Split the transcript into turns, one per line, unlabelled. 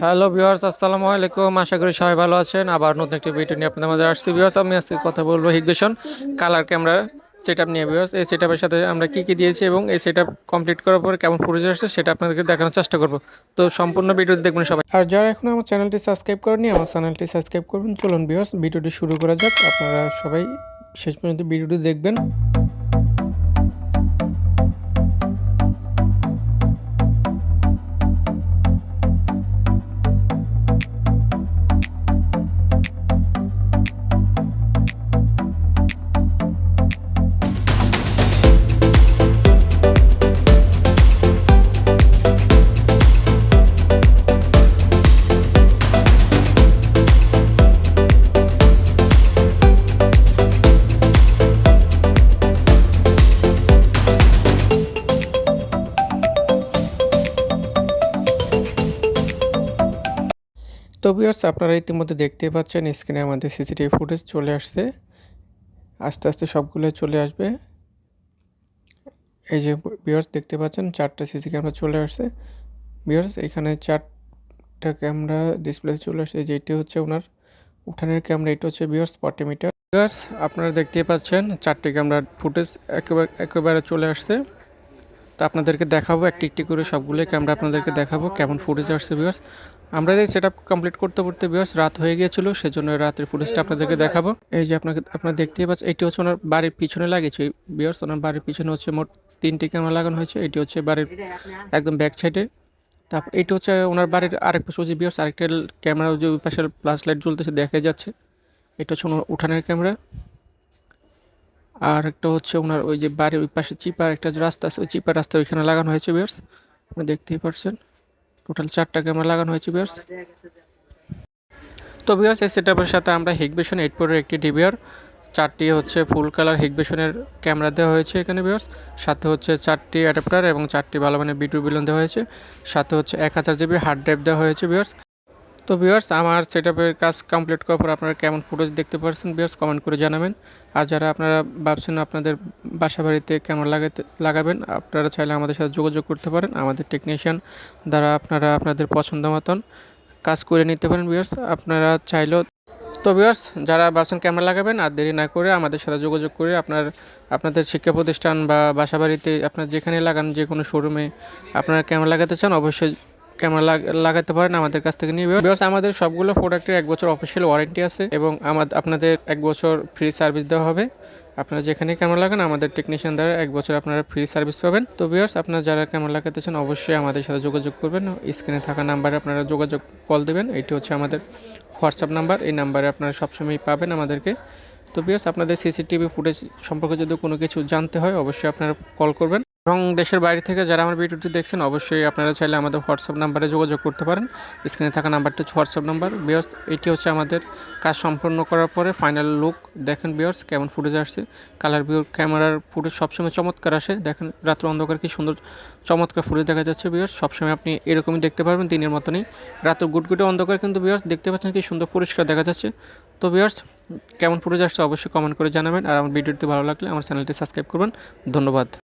Hello viewers, আসসালামু আলাইকুম। আশা করি সবাই ভালো আছেন। আবার নতুন একটি ভিডিও নিয়ে আপনাদের মাঝে আসছি। ভিউয়ার্স, আমি আজকে কথা বলব হিগবেশন কালার ক্যামেরা সেট আপ নিয়ে। ভিউয়ার্স, এই সেট সাথে আমরা কী কী দিয়েছি এবং এই সেট কমপ্লিট করার পরে কেমন ফুটেজ আসছে সেটা আপনাদেরকে দেখানোর চেষ্টা করব। তো সম্পূর্ণ ভিডিও দেখবেন সবাই। আর যারা এখন আমার চ্যানেলটি সাবস্ক্রাইব করেনি আমার চ্যানেলটি সাবস্ক্রাইব করবেন। চলুন ভিউয়ার্স ভিডিওটি শুরু করা যাক। আপনারা সবাই শেষ পর্যন্ত ভিডিওটি দেখবেন। তো ভিউয়ার্স আপনারা ইতিমধ্যে দেখতেই পাচ্ছেন স্ক্রিনে আমাদের সিসিটিভি ফুটেজ চলে আসছে। আস্তে আস্তে সবগুলো চলে আসবে। এই যে ভিউয়ার্স দেখতে পাচ্ছেন, চারটা সিসি ক্যামেরা চলে আসছে। ভিউয়ার্স এখানে চারটা ক্যামেরা ডিসপ্লে চলে আসছে যে এটি হচ্ছে ওনার উঠানের ক্যামেরা এটা হচ্ছে ভিউয়ার্স ফর্টি মিটার ভিউয়ার্স আপনারা দেখতেই পাচ্ছেন, চারটি ক্যামেরার ফুটেজ একেবারে একেবারে চলে আসছে। তো আপনাদেরকে দেখাবো একটি একটি করে সবগুলো ক্যামেরা আপনাদেরকে দেখাবো কেমন ফুটেজ আসছে ভিউয়ার্স আমরা এই সেট কমপ্লিট করতে করতে ভিউয়ার্স রাত হয়ে গিয়েছিল, সেজন্য রাতের ফুটেজটা আপনাদেরকে দেখাবো। এই যে আপনাকে, আপনারা দেখতেই পাচ্ছেন এটি হচ্ছে ওনার বাড়ির পিছনে লাগিয়েছে ভিউয়ার্স ওনার বাড়ির পিছনে হচ্ছে মোট তিনটি ক্যামেরা লাগানো হয়েছে, এটি হচ্ছে বাড়ির একদম ব্যাক সাইডে তারপর এটি হচ্ছে ওনার বাড়ির আরেক পাশে হচ্ছে বিয়ার্স আরেকটা ক্যামেরা যে ওই পাশে প্লাস লাইট জ্বলতেছে দেখা যাচ্ছে। এটা হচ্ছে ওনার উঠানের ক্যামেরা আর একটা হচ্ছে ওনার ওই যে বাড়ির ওই পাশে চিপার একটা রাস্তা আছে, ওই চিপার রাস্তা ওইখানে লাগানো হয়েছে বিয়ার্স। আপনি দেখতেই পারছেন। টোটাল চারটা ক্যামেরা লাগানো হয়েছে বিয়ার্স। তো বিয়ার্স, এই সেটআপের সাথে আমরা হিগবেশন এইট প্রোর একটি ডিবিআর চারটি হচ্ছে ফুল কালার হিগবেশনের ক্যামেরা দেওয়া হয়েছে এখানে বিয়ার্স। সাথে হচ্ছে চারটি অ্যাডাপ্টার এবং চারটি ভালো মানে বিটু বিলন দেওয়া হয়েছে। সাথে হচ্ছে এক হাজার জিবি হার্ড ড্রাইভ দেওয়া হয়েছে বিয়ার্স। তো বিয়ার্স আমার সেটআপের কাজ কমপ্লিট করার পর আপনারা কেমন ফুটেজ দেখতে পাচ্ছেন বিয়ার্স কমেন্ট করে জানাবেন। আর যারা আপনারা ভাবছেন আপনাদের বাসা বাড়িতে ক্যামেরা লাগাতে লাগাবেন, আপনারা চাইলে আমাদের সাথে যোগাযোগ করতে পারেন। আমাদের টেকনিশিয়ান দ্বারা আপনারা আপনাদের পছন্দ মতন কাজ করে নিতে পারেন বিয়ার্স আপনারা চাইলেও, তো ভিউয়ার্স যারা ভাবছেন ক্যামেরা লাগাবেন আর দেরি না করে আমাদের সাথে যোগাযোগ করে আপনার, আপনাদের শিক্ষা প্রতিষ্ঠান বা বাসা বাড়িতে আপনার যেখানে লাগান যে কোনো শোরুমে আপনারা ক্যামেরা লাগাতে চান, অবশ্যই ক্যামেরা লাগাতে পারেন আমাদের কাছ থেকে নিয়ে। ভিউয়ার্স আমাদের সবগুলো প্রোডাক্টের এক বছর অফিসিয়াল ওয়ারেন্টি আছে এবং আমাদের আপনাদের এক বছর ফ্রি সার্ভিস দেওয়া হবে। আপনারা যেখানে ক্যামেরা লাগান, আমাদের টেকনিশিয়ান দ্বারা এক বছর আপনারা ফ্রি সার্ভিস পাবেন। তো বিয়ার্স আপনারা যারা ক্যামেরা লাগাতে চান, অবশ্যই আমাদের সাথে যোগাযোগ করবেন। স্ক্রিনে থাকা নাম্বারে আপনারা যোগাযোগ কল দেবেন। এটি হচ্ছে আমাদের হোয়াটসঅ্যাপ নাম্বার এই নাম্বারে আপনারা সবসময় পাবেন আমাদেরকে। তো বিয়ার্স আপনাদের সিসিটিভি ফুটেজ সম্পর্কে যদি কোনো কিছু জানতে হয়, অবশ্যই আপনারা কল করবেন। এবং দেশের বাইরে থেকে যারা আমার ভিডিওটি দেখছেন, অবশ্যই আপনারা চাইলে আমাদের হোয়াটসঅ্যাপ নাম্বারে যোগাযোগ করতে পারেন। স্ক্রিনে থাকা নাম্বারটি হচ্ছে হোয়াটসঅ্যাপ নাম্বার। বিয়ার্স এটি হচ্ছে আমাদের কাজ সম্পন্ন করার পরে ফাইনাল লুক। দেখেন বিয়ার্স কেমন ফুটেজ আসছে। কালার ভিউ, ক্যামেরার ফুটেজ সবসময় চমৎকার আসে। দেখেন রাত্র অন্ধকার, কি সুন্দর চমৎকার ফুটেজ দেখা যাচ্ছে বিয়ার্স সবসময় আপনি এরকমই দেখতে পারবেন দিনের মতনই। রাত্র গুটগুটে অন্ধকার কিন্তু বিয়ার্স দেখতে পাচ্ছেন কি সুন্দর পরিষ্কার দেখা যাচ্ছে। তো বিয়ার্স কেমন ফুটেজ আসছে অবশ্যই কমেন্ট করে জানাবেন। আর আমার ভিডিওটি ভালো লাগলে আমার চ্যানেলটি সাবস্ক্রাইব করবেন। ধন্যবাদ।